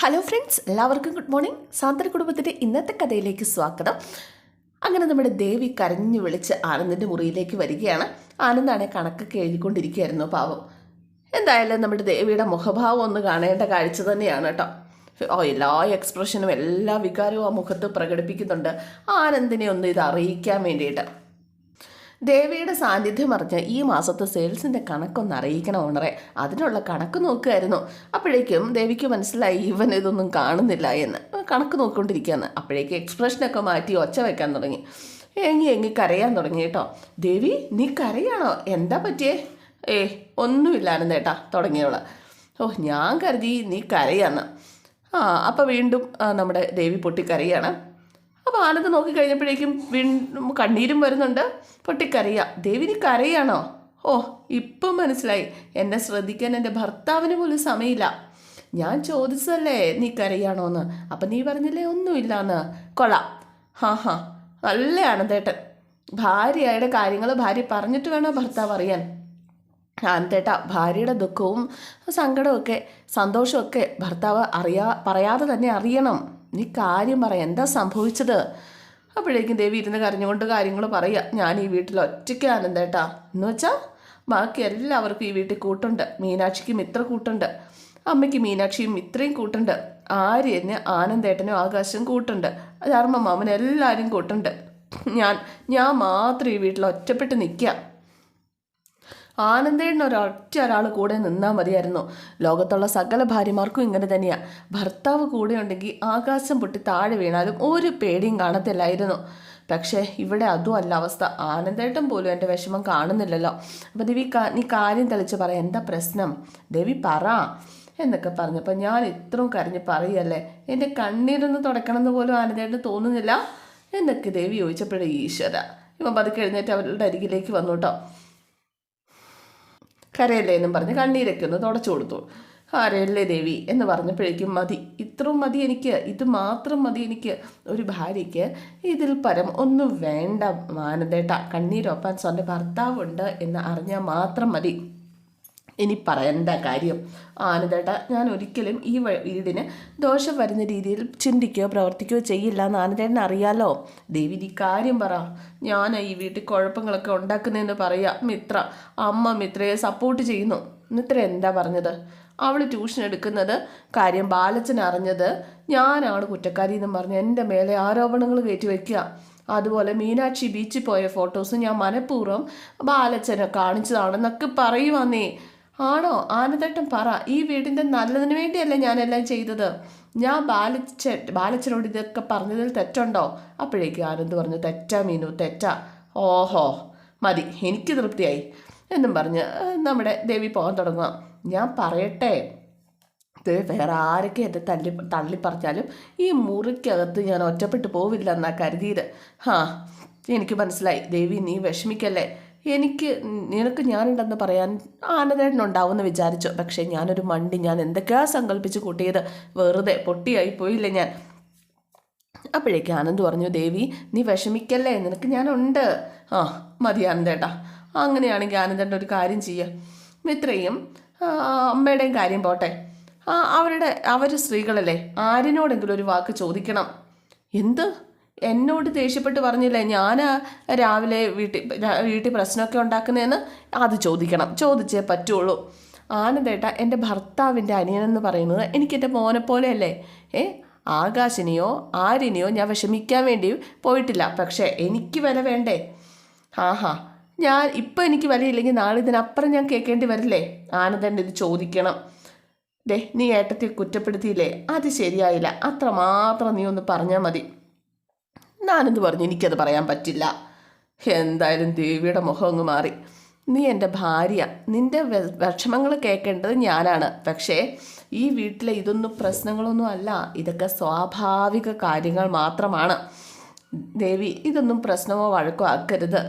Hello friends എല്ലാവർക്കും good morning Sandra കുടുംബത്തിന്റെ ഇന്നത്തെ കഥയിലേക്ക് സ്വാഗതം. അങ്ങനെ നമ്മുടെ ദേവി കരഞ്ഞു വിളിച്ച് ആനന്ദിന്റെ മുറിയിലേക്ക് വരികയാണ്. ആനന്ദാണ് കണക്കൊക്കെ എഴുതിക്കൊണ്ടിരിക്കുകയായിരുന്നു പാവം. എന്തായാലും നമ്മുടെ ദേവിയുടെ മുഖഭാവം ഒന്ന് കാണേണ്ട കാഴ്ച തന്നെയാണ് കേട്ടോ. ഓ എല്ലാ എക്സ്പ്രഷനും എല്ലാ വികാരവും ആ മുഖത്ത് പ്രകടിപ്പിക്കുന്നുണ്ട്. ആനന്ദിനെ ഒന്ന് ഇത് അറിയിക്കാൻ വേണ്ടിയിട്ട്. ദേവിയുടെ സാന്നിധ്യം അറിഞ്ഞ് ഈ മാസത്തെ സെയിൽസിന്റെ കണക്കൊന്ന് അറിയിക്കണം ഓണറെ. അതിനുള്ള കണക്ക് നോക്കുമായിരുന്നു അപ്പോഴേക്കും ദേവിക്ക് മനസ്സിലായി ഇവൻ ഇതൊന്നും കാണുന്നില്ല എന്ന്. കണക്ക് നോക്കിക്കൊണ്ടിരിക്കുകയാണ്. അപ്പോഴേക്ക് എക്സ്പ്രഷനൊക്കെ മാറ്റി ഒച്ച വെക്കാൻ തുടങ്ങി. എങ്ങി എങ്ങി കരയാൻ തുടങ്ങി കേട്ടോ. ദേവി നീ കരയാണോ? എന്താ പറ്റിയേ? ഏ ഒന്നുമില്ലായിരുന്നു ഏട്ടാ തുടങ്ങിയവൾ. ഓ ഞാൻ കരുതി നീ കരയാന്ന്. ആ അപ്പോൾ വീണ്ടും നമ്മുടെ ദേവി പൊട്ടിക്കരയാണ് അപ്പോൾ ആനന്ദ് നോക്കിക്കഴിഞ്ഞപ്പോഴേക്കും വീണ്ടും കണ്ണീരും വരുന്നുണ്ട്. പൊട്ടിക്കരയ. ദേവിനി കരയാണോ? ഓ ഇപ്പം മനസ്സിലായി. എന്നെ ശ്രദ്ധിക്കാൻ എന്റെ ഭർത്താവിന് പോലും സമയമില്ല. ഞാൻ ചോദിച്ചതല്ലേ നീ കരയാണോ എന്ന് അപ്പം നീ പറഞ്ഞില്ലേ ഒന്നുമില്ല എന്ന് കൊള്ളാം. ഹാ ഹാ. നല്ല ആനന്ദേട്ടൻ? ഭാര്യയുടെ കാര്യങ്ങൾ ഭാര്യ പറഞ്ഞിട്ട് വേണോ ഭർത്താവ് അറിയാൻ? ആനന്ദേട്ട ഭാര്യയുടെ ദുഃഖവും സങ്കടമൊക്കെ സന്തോഷമൊക്കെ ഭർത്താവ് അറിയാ പറയാതെ തന്നെ അറിയണം. നീ കാര്യം പറ എന്താ സംഭവിച്ചത്? അപ്പോഴേക്കും ദേവി ഇരുന്ന് കരഞ്ഞുകൊണ്ട് കാര്യങ്ങൾ പറയുക ഞാൻ ഈ വീട്ടിൽ ഒറ്റയ്ക്ക് ആനന്ദേട്ടാ എന്ന് വെച്ചാൽ ബാക്കി എല്ലാവർക്കും ഈ വീട്ടിൽ കൂട്ടുണ്ട്. മീനാക്ഷിക്കും ഇത്ര കൂട്ടുണ്ട്. അമ്മയ്ക്ക് മീനാക്ഷിയും ഇത്രയും കൂട്ടുണ്ട്. ആര്യന് ആനന്ദേട്ടനും ആകാശം കൂട്ടുണ്ട്. ധർമ്മ മാമൻ എല്ലാവരും കൂട്ടുണ്ട്. ഞാൻ ഞാൻ മാത്രം ഈ വീട്ടിൽ ഒറ്റപ്പെട്ട് നിൽക്കുക ആനന്ദേണ്ണ ഒരൊറ്റ ഒരാൾ കൂടെ നിന്നാൽ മതിയായിരുന്നു. ലോകത്തുള്ള സകല ഭാര്യമാർക്കും ഇങ്ങനെ തന്നെയാണ് ഭർത്താവ് കൂടെ ഉണ്ടെങ്കിൽ ആകാശം പൊട്ടി താഴെ വീണാലും ഒരു പേടിയും കാണത്തില്ലായിരുന്നു. പക്ഷേ ഇവിടെ അതും അല്ല അവസ്ഥ. ആനന്ദേട്ടൻ പോലും എന്റെ വിഷമം കാണുന്നില്ലല്ലോ. അപ്പം ദേവി നീ കാര്യം തെളിച്ച് പറ. എന്താ പ്രശ്നം? ദേവി പറ. എന്നൊക്കെ പറഞ്ഞപ്പോൾ ഞാൻ ഇത്രയും കരഞ്ഞ് പറയല്ലേ? എന്റെ കണ്ണീരൊന്ന് തുടക്കണമെന്ന് പോലും ആനന്ദേട്ടന് തോന്നുന്നില്ല. എന്നൊക്കെ ദേവി ചോദിച്ചപ്പോഴേ ഈശ്വര. ഇവൻ പതുക്കെ എഴുന്നേറ്റ് അവരുടെ അരികിലേക്ക് വന്നു കേട്ടോ. കരയല്ലേ എന്നും പറഞ്ഞ് കണ്ണീരൊക്കെ ഒന്ന് തുടച്ചു കൊടുത്തു. കരയല്ലേ ദേവി എന്ന് പറഞ്ഞപ്പോഴേക്കും മതി. ഇത്രയും മതി എനിക്ക്. ഇത് മാത്രം മതി എനിക്ക്. ഒരു ഭാര്യയ്ക്ക് ഇതിൽ പരം ഒന്നും വേണ്ട മാനന്തേട്ട. കണ്ണീരൊപ്പാൻ സ്വന്റെ ഭർത്താവുണ്ട് എന്ന് അറിഞ്ഞാൽ മാത്രം മതി. ഇനി പറയേണ്ട കാര്യം. ആനന്ദേട്ട ഞാൻ ഒരിക്കലും ഈ വീടിന് ദോഷം വരുന്ന രീതിയിൽ ചിന്തിക്കുകയോ പ്രവർത്തിക്കുകയോ ചെയ്യില്ല എന്ന് ആനന്ദേട്ടൻ അറിയാലോ? ദേവി നീ കാര്യം പറ. ഞാൻ ഈ വീട്ടിൽ കുഴപ്പങ്ങളൊക്കെ ഉണ്ടാക്കുന്നതെന്ന് പറയുക മിത്ര അമ്മ മിത്രയെ സപ്പോർട്ട് ചെയ്യുന്നു. മിത്ര എന്താ പറഞ്ഞത്? അവൾ ട്യൂഷൻ എടുക്കുന്നത് കാര്യം ബാലച്ചൻ അറിഞ്ഞത് ഞാനാണ് കുറ്റക്കാരി എന്നും പറഞ്ഞ് എന്റെ മേലെ ആരോപണങ്ങൾ കയറ്റി വയ്ക്കുക. അതുപോലെ മീനാക്ഷി ബീച്ചിൽ പോയ ഫോട്ടോസ് ഞാൻ മനഃപൂർവം ബാലച്ചനെ കാണിച്ചതാണെന്നൊക്കെ പറയുവാന്നേ. ആണോ? ആനന്ദേട്ടൻ പറ. ഈ വീടിന്റെ നല്ലതിന് വേണ്ടിയല്ലേ ഞാനെല്ലാം ചെയ്തത്. ഞാൻ ബാലച്ച ബാലച്ചനോട് ഇതൊക്കെ പറഞ്ഞതിൽ തെറ്റുണ്ടോ? അപ്പോഴേക്കും ആനന്ദ് പറഞ്ഞു തെറ്റാ മീനു തെറ്റാ. ഓഹോ മതി. എനിക്ക് തൃപ്തിയായി. എന്നും പറഞ്ഞ് നമ്മുടെ ദേവി പോകാൻ തുടങ്ങാം ഞാൻ പറയട്ടെ. ഇത് വേറെ ആരൊക്കെ എന്നെ തല്ലി തള്ളി പറഞ്ഞാലും ഈ മുറിക്കകത്ത് ഞാൻ ഒറ്റപ്പെട്ടു പോവില്ല എന്നാ കരുതിയത്. ഹാ എനിക്ക് മനസ്സിലായി. ദേവി നീ വിഷമിക്കല്ലേ. എനിക്ക് നിനക്ക് ഞാനുണ്ടെന്ന് പറയാൻ ആനന്ദേട്ടനുണ്ടാവുമെന്ന് വിചാരിച്ചു. പക്ഷേ ഞാനൊരു മണ്ടി. ഞാൻ എന്തൊക്കെയാ സങ്കല്പിച്ച് കൂട്ടിയത്? വെറുതെ പൊട്ടിയായി പോയില്ലേ ഞാൻ. അപ്പോഴേക്ക് ആനന്ദ് പറഞ്ഞു ദേവി നീ വിഷമിക്കല്ലേ? നിനക്ക് ഞാനുണ്ട്. ആ മതി ആനന്ദേട്ടാ അങ്ങനെയാണെങ്കിൽ ആനന്ദേട്ടൻ ഒരു കാര്യം ചെയ്യുക മിത്രയും അമ്മയുടെയും കാര്യം പോട്ടെ. അവരുടെ അവർ സ്ത്രീകളല്ലേ? ആരിനോടെങ്കിലും ഒരു വാക്ക് ചോദിക്കണം. എന്ത്? എന്നോട് ദേഷ്യപ്പെട്ട് പറഞ്ഞില്ലേ ഞാൻ രാവിലെ വീട്ടിൽ വീട്ടിൽ പ്രശ്നമൊക്കെ ഉണ്ടാക്കുന്നതെന്ന് അത് ചോദിക്കണം. ചോദിച്ചേ പറ്റുള്ളൂ. ആനന്ദേട്ട എന്റെ ഭർത്താവിന്റെ അനിയനെന്ന് പറയുന്നത് എനിക്കെന്റെ മോനെ പോലെയല്ലേ? ഏ ആകാശിനെയോ ആരിനെയോ ഞാൻ വിഷമിക്കാൻ വേണ്ടി പോയിട്ടില്ല. പക്ഷേ എനിക്ക് വില വേണ്ടേ? ആഹാ ഞാൻ ഇപ്പം എനിക്ക് വിലയില്ലെങ്കിൽ നാളെ ഇതിനപ്പുറം ഞാൻ കേൾക്കേണ്ടി വരില്ലേ? ആനന്ദന്റെ ഇത് ചോദിക്കണം. ദേ നീ ഏട്ടത്തെ കുറ്റപ്പെടുത്തിയില്ലേ? അത് ശരിയായില്ല. അത്രമാത്രം നീ ഒന്ന് പറഞ്ഞാൽ മതി. ഞാനെന്ത് പറഞ്ഞു എനിക്കത് പറയാൻ പറ്റില്ല. എന്തായാലും ദേവിയുടെ മുഖം അങ്ങ് മാറി. നീ എന്റെ ഭാര്യ. നിന്റെ വിഷമങ്ങൾ കേൾക്കേണ്ടത് ഞാനാണ്. പക്ഷേ ഈ വീട്ടിലെ ഇതൊന്നും പ്രശ്നങ്ങളൊന്നും അല്ല. ഇതൊക്കെ സ്വാഭാവിക കാര്യങ്ങൾ മാത്രമാണ്. ദേവി ഇതൊന്നും പ്രശ്നമോ വഴക്കോ ആക്കരുത്.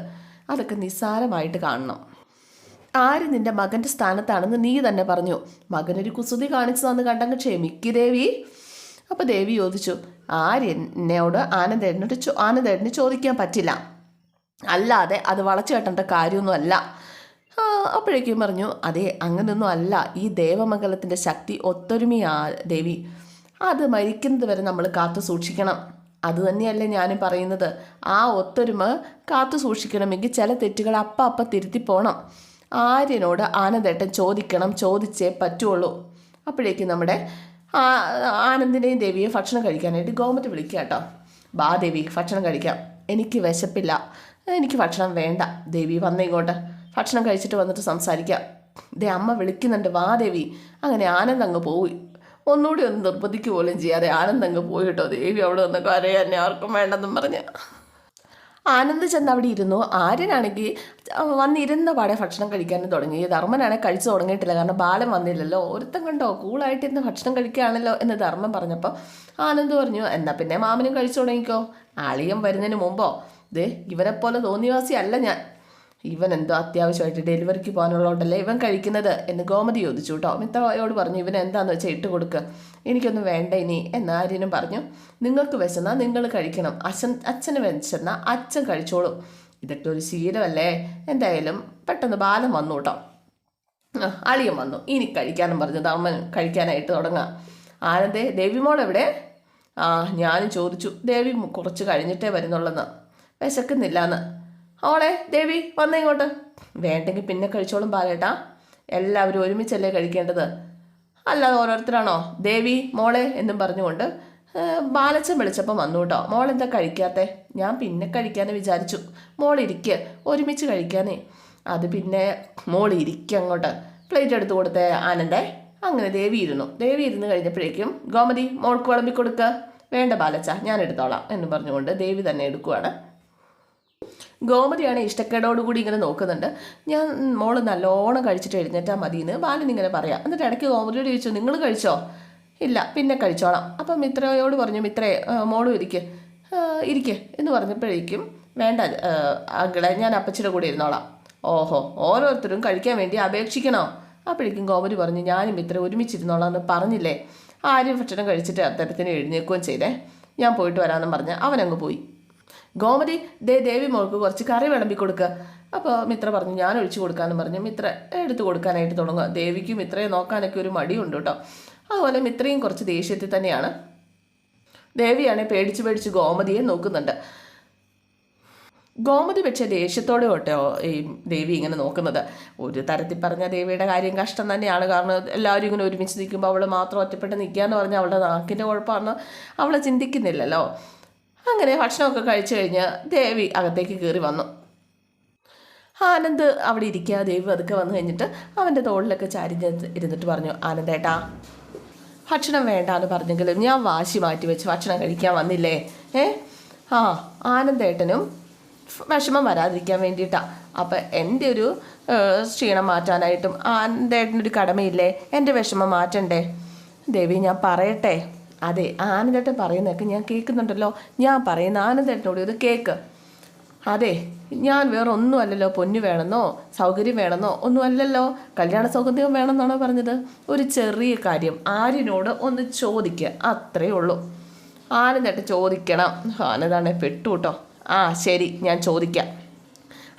അതൊക്കെ നിസ്സാരമായിട്ട് കാണണം. ആര് നിന്റെ മകന്റെ സ്ഥാനത്താണെന്ന് നീ തന്നെ പറഞ്ഞു. മകനൊരു കുസൃതി കാണിച്ചതാന്ന് കണ്ടങ്ങ് ക്ഷമിക്ക് ദേവി. അപ്പോൾ ദേവി ചോദിച്ചു എന്നോട് ആനന്ദേട്ടനോട് ചോ ആനന്ദേട്ടന് ചോദിക്കാൻ പറ്റില്ല. അല്ലാതെ അത് വളച്ചു കെട്ടേണ്ട കാര്യമൊന്നും അല്ല. അപ്പോഴേക്കും പറഞ്ഞു അതെ അങ്ങനെയൊന്നും അല്ല. ഈ ദേവമംഗലത്തിന്റെ ശക്തി ഒത്തൊരുമയാ ദേവി. അത് മരിക്കുന്നത് വരെ നമ്മൾ കാത്തു സൂക്ഷിക്കണം. അത് തന്നെയല്ലേ ഞാനും പറയുന്നത്. ആ ഒത്തൊരുമ കാത്തു സൂക്ഷിക്കണമെങ്കിൽ ചില തെറ്റുകൾ അപ്പം അപ്പം തിരുത്തി പോകണം ആര്യനോട് ആനന്ദേട്ടൻ ചോദിക്കണം ചോദിച്ചേ പറ്റുള്ളൂ. അപ്പോഴേക്കും നമ്മുടെ ആനന്ദിനെയും ദേവിയെ ഭക്ഷണം കഴിക്കാനായിട്ട് ഗോമത്ത് വിളിക്കുക കേട്ടോ. ബാ ദേവി ഭക്ഷണം കഴിക്കാം. എനിക്ക് വിശപ്പില്ല. എനിക്ക് ഭക്ഷണം വേണ്ട. ദേവി വന്നേ ഇങ്ങോട്ട്. ഭക്ഷണം കഴിച്ചിട്ട് വന്നിട്ട് സംസാരിക്കാം. ദേ അമ്മ വിളിക്കുന്നുണ്ട്. വാ ദേവി. അങ്ങനെ ആനന്ദ് അങ്ങ് പോയി. ഒന്നുകൂടി ഒന്ന് നിർബന്ധിക്കുക പോലും ചെയ്യാതെ ആനന്ദ് അങ്ങ് പോയി കേട്ടോ. ദേവി അവിടെ വന്നൊക്കെ അറിയാൻ ആർക്കും വേണ്ടെന്നും പറഞ്ഞ്. ആനന്ദ് ചെന്ന് അവിടെ ഇരുന്നു ആര്യനാണെങ്കിൽ വന്നിരുന്ന പാടെ ഭക്ഷണം കഴിക്കാൻ തുടങ്ങി. ധർമ്മനാണെ കഴിച്ചു തുടങ്ങിയിട്ടില്ല കാരണം ബാലൻ വന്നില്ലല്ലോ. ഒരുത്തം കണ്ടോ? കൂളായിട്ട് ഇന്ന് ഭക്ഷണം കഴിക്കുകയാണല്ലോ എന്ന് ധർമ്മൻ പറഞ്ഞപ്പോൾ ആനന്ദ് പറഞ്ഞു എന്നാൽ പിന്നെ മാമനും കഴിച്ചു തുടങ്ങിക്കോ ആളിയം വരുന്നതിന് മുമ്പോ. ദേ ഇവനെപ്പോലെ തോന്നിവാസി അല്ല ഞാൻ. ഇവൻ എന്തോ അത്യാവശ്യമായിട്ട് ഡെലിവറിക്ക് പോകാനുള്ളതുകൊണ്ടല്ലേ ഇവൻ കഴിക്കുന്നത് എന്ന് ഗോമതി ചോദിച്ചു കേട്ടോ. മിത്തയോട് പറഞ്ഞു ഇവൻ എന്താണെന്ന് വെച്ചാൽ ഇട്ട് കൊടുക്കുക എനിക്കൊന്നും വേണ്ട ഇനി എന്ന് ആര്യനും പറഞ്ഞു. നിങ്ങൾക്ക് വിശന്നാൽ നിങ്ങൾ കഴിക്കണം. അച്ഛൻ അച്ഛന് വിശന്നാൽ അച്ഛൻ കഴിച്ചോളൂ. ഇതൊക്കെ ഒരു ശീലമല്ലേ? എന്തായാലും പെട്ടെന്ന് ബാലം വന്നു കേട്ടോ. അളിയൻ വന്നു. ഇനി കഴിക്കാനും പറഞ്ഞു. ധർമ്മൻ കഴിക്കാനായിട്ട് തുടങ്ങാം. ആനന്ദേ ദേവിമോൾ എവിടെ? ആ ഞാനും ചോദിച്ചു. ദേവി കുറച്ച് കഴിഞ്ഞിട്ടേ വരുന്നുള്ളെന്ന്. വിശക്കുന്നില്ലാന്ന്. ഓളെ ദേവി വന്നേ ഇങ്ങോട്ട്. വേണ്ടെങ്കിൽ പിന്നെ കഴിച്ചോളും പാലേട്ടാ എല്ലാവരും ഒരുമിച്ചല്ലേ കഴിക്കേണ്ടത്? അല്ലാതെ ഓരോരുത്തരാണോ? ദേവി മോളെ എന്നും പറഞ്ഞുകൊണ്ട് ബാലച്ചൻ വിളിച്ചപ്പം വന്നു കേട്ടോ. മോളെന്താ കഴിക്കാത്തെ? ഞാൻ പിന്നെ കഴിക്കാന്ന് വിചാരിച്ചു. മോൾ ഇരിക്കുക ഒരുമിച്ച് കഴിക്കാനേ അത് പിന്നെ മോൾ ഇരിക്കുക അങ്ങോട്ട്. പ്ലേറ്റ് എടുത്ത് കൊടുത്തേ ആനന്ദേ. അങ്ങനെ ദേവി ഇരുന്നു. ദേവി ഇരുന്ന് കഴിഞ്ഞപ്പോഴേക്കും ഗോമതി മോൾക്ക് വിളമ്പിക്കൊടുക്കുക വേണ്ട ബാലച്ച ഞാൻ എടുത്തോളാം എന്ന് പറഞ്ഞുകൊണ്ട് ദേവി തന്നെ എടുക്കുവാണ്. ഗോമതിയാണ് ഇഷ്ടക്കേടോടുകൂടി ഇങ്ങനെ നോക്കുന്നുണ്ട്. ഞാൻ മോൾ നല്ലോണം കഴിച്ചിട്ട് എഴുന്നേറ്റാൽ മതിയെന്ന് ബാലൻ ഇങ്ങനെ പറയാം. എന്നിട്ട് ഇടയ്ക്ക് ഗോമതിയോട് ചോദിച്ചു നിങ്ങൾ കഴിച്ചോ? ഇല്ല പിന്നെ കഴിച്ചോളാം. അപ്പം മിത്രയോട് പറഞ്ഞു മിത്രേ മോളും ഇരിക്കേ. ഇരിക്കേ. എന്ന് പറഞ്ഞപ്പോഴേക്കും വേണ്ട അങ്കിളെ ഞാൻ അപ്പച്ചിയുടെ കൂടെ ഇരുന്നോളാം. ഓഹോ ഓരോരുത്തരും കഴിക്കാൻ വേണ്ടി അപേക്ഷിക്കണോ? അപ്പോഴേക്കും ഗോമതി പറഞ്ഞു ഞാനും മിത്ര ഒരുമിച്ചിരുന്നോളാം എന്ന് പറഞ്ഞില്ലേ? ആരും ഭക്ഷണം കഴിച്ചിട്ട് അത്തരത്തിന് എഴുന്നേൽക്കുകയും ചെയ്തേ. ഞാൻ പോയിട്ട് വരാമെന്നും പറഞ്ഞ് അവനങ്ങ് പോയി. ഗോമതി ദേ ദേവി മോൾക്ക് കുറച്ച് കറി വിളമ്പി കൊടുക്കുക അപ്പോൾ മിത്ര പറഞ്ഞു ഞാൻ ഒഴിച്ചു കൊടുക്കാമെന്ന് പറഞ്ഞു. മിത്ര എടുത്തു കൊടുക്കാനായിട്ട് തുടങ്ങുക. ദേവിക്കും മിത്രയെ നോക്കാനൊക്കെ ഒരു മടിയുണ്ട് കേട്ടോ. അതുപോലെ മിത്രയും കുറച്ച് ദേഷ്യത്തിൽ തന്നെയാണ്. ദേവിയാണെങ്കിൽ പേടിച്ച് പേടിച്ച് ഗോമതിയെ നോക്കുന്നുണ്ട്. ഗോമതി വെച്ച ദേഷ്യത്തോടെ കേട്ടോ ഈ ദേവി ഇങ്ങനെ നോക്കുന്നത്. ഒരു തരത്തിൽ പറഞ്ഞ ദേവിയുടെ കാര്യം കഷ്ടം തന്നെയാണ്. കാരണം എല്ലാവരും ഇങ്ങനെ ഒരുമിച്ച് നിൽക്കുമ്പോൾ അവൾ മാത്രം ഒറ്റപ്പെട്ട് നിൽക്കുക എന്ന് പറഞ്ഞാൽ അവളുടെ നാക്കിന്റെ കുഴപ്പമാണ് അവളെ ചിന്തിക്കുന്നില്ലല്ലോ. അങ്ങനെ ഭക്ഷണമൊക്കെ കഴിച്ചു കഴിഞ്ഞ് ദേവി അകത്തേക്ക് കയറി വന്നു. ആനന്ദ് അവിടെ ഇരിക്കുക ദേവി അതൊക്കെ വന്നു കഴിഞ്ഞിട്ട് അവന്റെ തോളിലൊക്കെ ചാരി ഇരുന്നിട്ട് പറഞ്ഞു ആനന്ദേട്ടാ ഭക്ഷണം വേണ്ട എന്ന് പറഞ്ഞെങ്കിലും ഞാൻ വാശി മാറ്റി വെച്ച് ഭക്ഷണം കഴിക്കാൻ വന്നില്ലേ? ഏ? ആ ആനന്ദേട്ടനും വിഷമം വരാതിരിക്കാൻ വേണ്ടിയിട്ടാണ് അപ്പം എന്റെ ഒരു ക്ഷീണം മാറ്റാനായിട്ടും ആനന്ദേട്ടനൊരു കടമയില്ലേ? എന്റെ വിഷമം മാറ്റണ്ടേ? ദേവി ഞാൻ പറയട്ടെ. അതെ ആനന്ദേട്ടൻ പറയുന്നതൊക്കെ ഞാൻ കേൾക്കുന്നുണ്ടല്ലോ. ഞാൻ പറയുന്ന ആനന്ദേട്ടനോട് ഇത് കേക്ക്. അതെ ഞാൻ വേറെ ഒന്നും അല്ലല്ലോ. പൊന്നു വേണമെന്നോ സൗകര്യം വേണമെന്നോ ഒന്നും അല്ലല്ലോ. കല്യാണ സൗകര്യം വേണമെന്നാണോ പറഞ്ഞത്? ഒരു ചെറിയ കാര്യം ആര്യനോട് ഒന്ന് ചോദിക്കുക അത്രേ ഉള്ളൂ. ആനന്ദേട്ടൻ ചോദിക്കണം. ആനന്ദാണെ പെട്ടു കേട്ടോ. ആ ശരി ഞാൻ ചോദിക്കാം.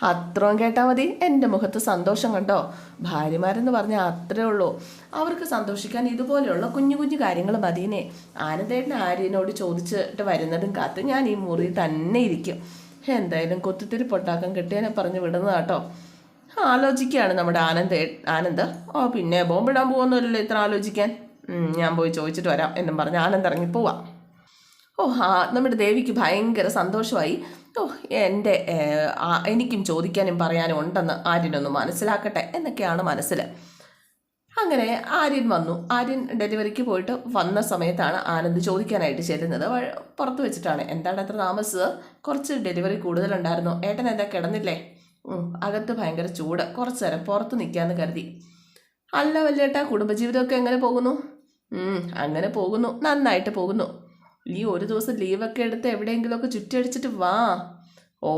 അത്രയും കേട്ടാൽ മതി. എന്റെ മുഖത്ത് സന്തോഷം കണ്ടോ? ഭാര്യമാരെന്ന് പറഞ്ഞാൽ അത്രേ ഉള്ളൂ. അവർക്ക് സന്തോഷിക്കാൻ ഇതുപോലെയുള്ള കുഞ്ഞു കുഞ്ഞു കാര്യങ്ങൾ മതിയേ ആനന്ദേട്ടൻ ആര്യനോട് ചോദിച്ചിട്ട് വരുന്നതും കാത്ത് ഞാൻ ഈ മുറി തന്നെ ഇരിക്കും. എന്തായാലും കൊത്തിത്തിരി പൊട്ടാക്കം കിട്ടിയതിനെ പറഞ്ഞ് വിടുന്നത് കേട്ടോ ആലോചിക്കുകയാണ് നമ്മുടെ ആനന്ദ ആനന്ദ്. ഓ പിന്നെ ബോംബിടാൻ പോകുന്നില്ലല്ലോ ഇത്ര ആലോചിക്കാൻ? ഞാൻ പോയി ചോദിച്ചിട്ട് വരാം എന്നും പറഞ്ഞ് ആനന്ദ് ഇറങ്ങി പോവാം ഓ ആ നമ്മുടെ ദേവിക്ക് ഭയങ്കര സന്തോഷമായി. ഓ എന്റെ എനിക്കും ചോദിക്കാനും പറയാനും ഉണ്ടെന്ന് ആര്യനൊന്ന് മനസ്സിലാക്കട്ടെ എന്നൊക്കെയാണ് മനസ്സിൽ അങ്ങനെ ആര്യൻ വന്നു. ആര്യൻ ഡെലിവറിക്ക് പോയിട്ട് വന്ന സമയത്താണ് ആനന്ദ് ചോദിക്കാനായിട്ട് ചെല്ലുന്നത്. പുറത്ത് വെച്ചിട്ടാണ്. എന്താണ് അത്ര താമസിച്ചത് കുറച്ച് ഡെലിവറി കൂടുതലുണ്ടായിരുന്നു. ഏട്ടൻ എന്താ കിടന്നില്ലേ? അകത്ത് ഭയങ്കര ചൂട്. കുറച്ച് നേരം പുറത്ത് നിൽക്കാമെന്ന് കരുതി. അല്ല വല്യേട്ടാ കുടുംബജീവിതമൊക്കെ എങ്ങനെ പോകുന്നു? അങ്ങനെ പോകുന്നു. നന്നായിട്ട് പോകുന്നു. ഈ ഒരു ദിവസം ലീവൊക്കെ എടുത്ത് എവിടെയെങ്കിലുമൊക്കെ ചുറ്റടിച്ചിട്ട് വാ. ഓ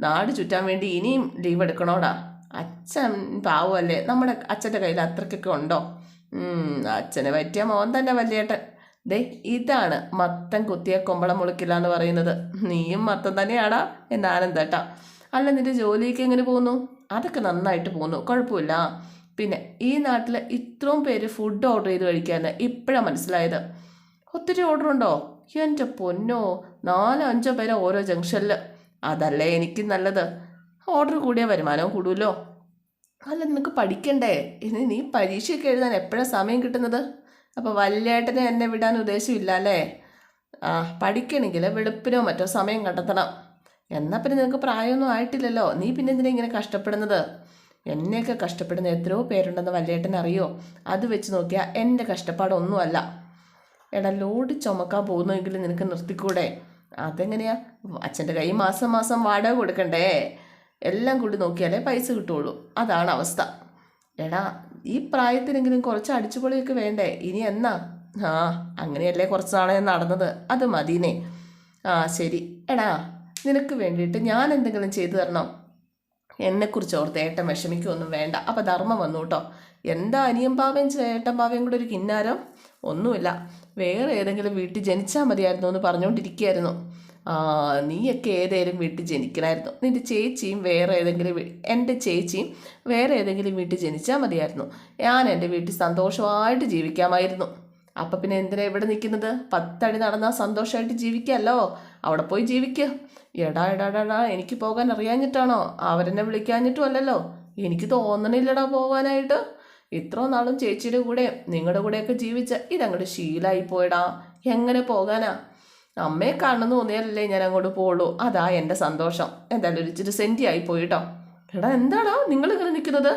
നാട് ചുറ്റാൻ വേണ്ടി ഇനിയും ലീവ് എടുക്കണോടാ. അച്ഛൻ പാവമല്ലേ? നമ്മുടെ അച്ഛന്റെ കയ്യിൽ അത്രയ്ക്കൊക്കെ ഉണ്ടോ? അച്ഛനെ പറ്റിയ മോൻ തന്നെ വല്യേട്ടൻ. ദേ ഇതാണ് മത്തൻ കുത്തിയ കൊമ്പളം മുളിക്കില്ല എന്ന് പറയുന്നത്. നീയും മത്തം തന്നെയാടാ എന്ന് ആനന്ദേട്ടാ. അല്ല നിന്റെ ജോലിയൊക്കെ എങ്ങനെ പോകുന്നു? അതൊക്കെ നന്നായിട്ട് പോകുന്നു. കുഴപ്പമില്ല. പിന്നെ ഈ നാട്ടിൽ ഇത്രയും പേര് ഫുഡ് ഓർഡർ ചെയ്ത് കഴിക്കാൻ ഇപ്പോഴാണ് മനസ്സിലായത്. ഒത്തിരി ഓർഡർ ഉണ്ടോ? എന്റെ പൊന്നോ നാലോ അഞ്ചോ പേരെ ഓരോ ജംഗ്ഷനിൽ അതല്ലേ എനിക്ക് നല്ലത്. ഓർഡർ കൂടിയ വരുമാനവും കൂടുമല്ലോ അല്ല നിനക്ക് പഠിക്കണ്ടേ? ഇനി നീ പരീക്ഷയൊക്കെ എഴുതാൻ എപ്പോഴാണ് സമയം കിട്ടുന്നത്? അപ്പോൾ വല്യേട്ടനെ എന്നെ വിടാൻ ഉദ്ദേശമില്ല അല്ലേ? ആ പഠിക്കണമെങ്കിൽ വെളുപ്പിനോ മറ്റോ സമയം കണ്ടെത്തണം. എന്നാൽ പിന്നെ നിനക്ക് പ്രായമൊന്നും ആയിട്ടില്ലല്ലോ. നീ പിന്നെ എന്തിനാ ഇങ്ങനെ കഷ്ടപ്പെടുന്നത്? എന്നെയൊക്കെ കഷ്ടപ്പെടുന്ന എത്രയോ പേരുണ്ടെന്ന് വല്യേട്ടൻ അറിയോ അത് വെച്ച് നോക്കിയാൽ എന്റെ കഷ്ടപ്പാടൊന്നുമല്ല. എടാ ലോഡ് ചുമക്കാൻ പോകുന്നെങ്കിൽ നിനക്ക് നിർത്തിക്കൂടെ? അതെങ്ങനെയാ? അച്ഛന്റെ കൈ മാസം മാസം വാടക കൊടുക്കണ്ടേ? എല്ലാം കൂടി നോക്കിയാലേ പൈസ കിട്ടുള്ളൂ. അതാണ് അവസ്ഥ. എടാ ഈ പ്രായത്തിനെങ്കിലും കുറച്ച് അടിച്ചുപൊളിയൊക്കെ വേണ്ടേ? ഇനി എന്നാ? ആ അങ്ങനെയല്ലേ കുറച്ച് നാളെ നടന്നത്. അത് മതിനേ ആ ശരി. എടാ നിനക്ക് വേണ്ടിയിട്ട് ഞാൻ എന്തെങ്കിലും ചെയ്തു തരണം. എന്നെക്കുറിച്ച് ഓർത്ത് ഏട്ടൻ വിഷമിക്കൊന്നും വേണ്ട. അപ്പം ധർമ്മം വന്നു കേട്ടോ. എന്താ അനിയൻ പാവയും ചേട്ടൻ പാവയും കൂടെ ഒരു കിന്നാരം? ഒന്നുമില്ല. വേറെ ഏതെങ്കിലും വീട്ടിൽ ജനിച്ചാൽ മതിയായിരുന്നു എന്ന് പറഞ്ഞുകൊണ്ടിരിക്കുകയായിരുന്നു ആ നീയൊക്കെ ഏതേലും വീട്ടിൽ ജനിക്കണമായിരുന്നു നിന്റെ ചേച്ചിയും വേറെ ഏതെങ്കിലും എന്റെ ചേച്ചിയും വേറെ ഏതെങ്കിലും വീട്ടിൽ ജനിച്ചാൽ മതിയായിരുന്നു. ഞാൻ എന്റെ വീട്ടിൽ സന്തോഷമായിട്ട് ജീവിക്കാമായിരുന്നു. അപ്പം പിന്നെ എന്തിനാ ഇവിടെ നിൽക്കുന്നത്? പത്തടി നടന്നാൽ സന്തോഷമായിട്ട് ജീവിക്കാമല്ലോ അവിടെ പോയി ജീവിക്കുക എടാ എടാ, എടാ എനിക്ക് പോകാൻ അറിയാഞ്ഞിട്ടാണോ? അവരെന്നെ വിളിക്കാഞ്ഞിട്ടും അല്ലല്ലോ. എനിക്ക് തോന്നണില്ലടാ പോകാനായിട്ട്. ഇത്ര നാളും ചേച്ചിയുടെ കൂടെ നിങ്ങളുടെ കൂടെയൊക്കെ ജീവിച്ച ഇതങ്ങോട്ട് ശീലായി പോയടാ. എങ്ങനെ പോകാനാ? അമ്മയെ കാണണം തോന്നിയാലല്ലേ ഞാൻ അങ്ങോട്ട് പോളൂ അതാ എന്റെ സന്തോഷം. എന്തായാലും ഒരു ഇച്ചിരി സെന്റി ആയി പോയിട്ടോ. എടാ എന്താടാ നിങ്ങൾ ഇങ്ങനെ നിൽക്കുന്നത്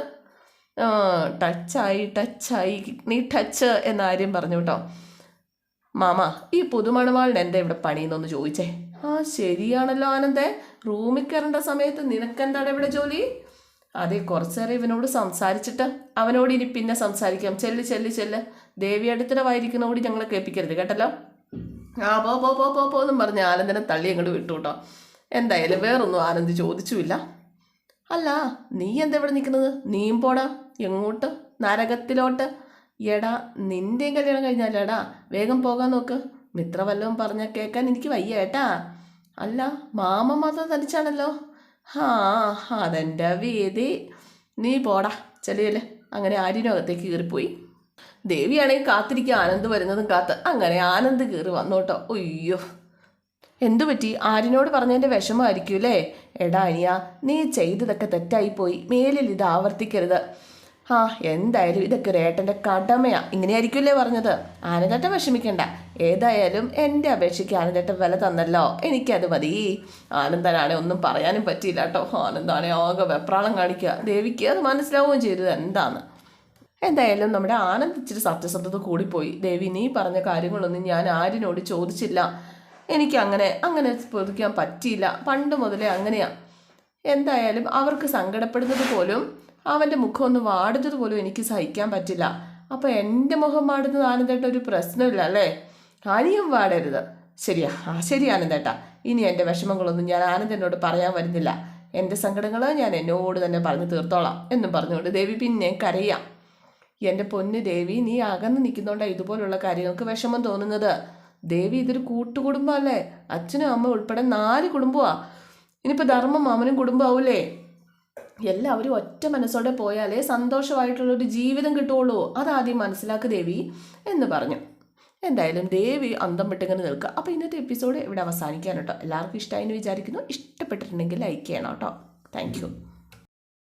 ടച്ചായി ടച്ചായി നീ ടച്ച് എന്ന ആര്യം പറഞ്ഞു കേട്ടോ. മാമ ഈ പുതുമണവാളിന് എന്താ ഇവിടെ പണിയെന്നൊന്ന് ചോദിച്ചേ. ആ ശരിയാണല്ലോ ആനന്ദേ. റൂമിൽ കയറേണ്ട സമയത്ത് നിനക്കെന്താണ് ഇവിടെ ജോലി? അതെ കുറച്ചു നേരം ഇവനോട് സംസാരിച്ചിട്ട് അവനോട് ഇനി പിന്നെ സംസാരിക്കാം. ചെല്ല് ചെല്ല് ചെല്ല്. ദേവി അടുത്തിടെ വായിരിക്കുന്നോട് ഞങ്ങളെ കേൾപ്പിക്കരുത് കേട്ടല്ലോ? ആ പോ പോ പോ പോ പോ എന്നും പറഞ്ഞ് ആനന്ദനെ തള്ളി അങ്ങോട്ട് വിട്ടു കേട്ടോ. എന്തായാലും വേറൊന്നും ആനന്ദ് ചോദിച്ചുമില്ല. അല്ല നീ എന്താ ഇവിടെ നിൽക്കുന്നത്? നീയും പോടാ എങ്ങോട്ട്? നരകത്തിലോട്ട്? എടാ നിന്റെയും കല്യാണം കഴിഞ്ഞാലേടാ വേഗം പോകാൻ നോക്ക്. മിത്ര വല്ലതും പറഞ്ഞ കേൾക്കാൻ എനിക്ക് വയ്യ ഏട്ടാ. അല്ല മാമ മാത്രം തനിച്ചാണല്ലോ. ആ അതെന്റെ വീതി. നീ പോടാ ചെല്ലിയല്ലേ അങ്ങനെ ആര്യനകത്തേക്ക് കയറിപ്പോയി. ദേവിയാണെങ്കിൽ കാത്തിരിക്കുക ആനന്ദ് വരുന്നതും കാത്ത്. അങ്ങനെ ആനന്ദ് കയറി വന്നോട്ടോ. അയ്യോ. എന്തു പറ്റി? ആരിനോട് പറഞ്ഞതിന്റെ വിഷമമായിരിക്കും അല്ലേ? എടാ അനിയ നീ ചെയ്തതൊക്കെ തെറ്റായിപ്പോയി. മേലിൽ ഇത് ആവർത്തിക്കരുത്. ആ എന്തായാലും ഇതൊക്കെ ഒരു ഏട്ടന്റെ കടമയാ. ഇങ്ങനെയായിരിക്കുമല്ലേ പറഞ്ഞത്? ആനന്ദേട്ടൻ വിഷമിക്കണ്ട. ഏതായാലും എന്റെ അപേക്ഷയ്ക്ക് ആനന്ദേട്ടൻ വില തന്നല്ലോ. എനിക്കത് മതി. ആനന്ദനാണെ ഒന്നും പറയാനും പറ്റിയില്ല കേട്ടോ. ആനന്ദാണെ ആകെ വെപ്രാളം കാണിക്കുക. ദേവിക്ക് അത് മനസ്സിലാവുകയും ചെയ്തത് എന്താണ് എന്തായാലും നമ്മുടെ ആനന്ദ് ഇച്ചിരി സത്യസന്ധത കൂടിപ്പോയി. ദേവി നീ പറഞ്ഞ കാര്യങ്ങളൊന്നും ഞാൻ ആരിനോട് ചോദിച്ചില്ല. എനിക്ക് അങ്ങനെ അങ്ങനെ ചോദിക്കാൻ പറ്റിയില്ല. പണ്ട് മുതലേ അങ്ങനെയാണ് എന്തായാലും അവർക്ക് സങ്കടപ്പെടുന്നത് പോലും അവന്റെ മുഖം ഒന്ന് വാടുന്നത് പോലും എനിക്ക് സഹിക്കാൻ പറ്റില്ല. അപ്പോൾ എന്റെ മുഖം വാടുന്നത് ആനന്ദേട്ട ഒരു പ്രശ്നമില്ല അല്ലേ? അനിയും വാടരുത്. ശരിയാ ആ ശരി ആനന്ദേട്ട. ഇനി എന്റെ വിഷമങ്ങളൊന്നും ഞാൻ ആനന്ദനോട് പറയാൻ വരുന്നില്ല. എന്റെ സങ്കടങ്ങൾ ഞാൻ എന്നോട് തന്നെ പറഞ്ഞു തീർത്തോളാം എന്നും പറഞ്ഞുകൊണ്ട് ദേവി പിന്നെ കരയാം. എന്റെ പൊന്ന് ദേവി നീ അകന്ന് നിൽക്കുന്നോണ്ടാ ഇതുപോലുള്ള കാര്യങ്ങൾക്ക് വിഷമം തോന്നുന്നത്. ദേവി ഇതൊരു കൂട്ടുകുടുംബമല്ലേ അച്ഛനും അമ്മ ഉൾപ്പെടെ നാല് കുടുംബമാണ് ഇനിയിപ്പോൾ ധർമ്മം മാമനും കുടുംബമാവൂലേ? എല്ലാവരും ഒറ്റ മനസ്സോടെ പോയാലേ സന്തോഷമായിട്ടുള്ളൊരു ജീവിതം കിട്ടുള്ളൂ അതാദ്യം മനസ്സിലാക്കുക ദേവി എന്ന് പറഞ്ഞു. എന്തായാലും ദേവി അന്തം വിട്ടിങ്ങനെ നിൽക്കുക. അപ്പോൾ ഇന്നത്തെ എപ്പിസോഡ് ഇവിടെ അവസാനിക്കാൻ കേട്ടോ. എല്ലാവർക്കും ഇഷ്ടമായി എന്ന് വിചാരിക്കുന്നു. ഇഷ്ടപ്പെട്ടിട്ടുണ്ടെങ്കിൽ ലൈക്ക് ചെയ്യണം കേട്ടോ. താങ്ക്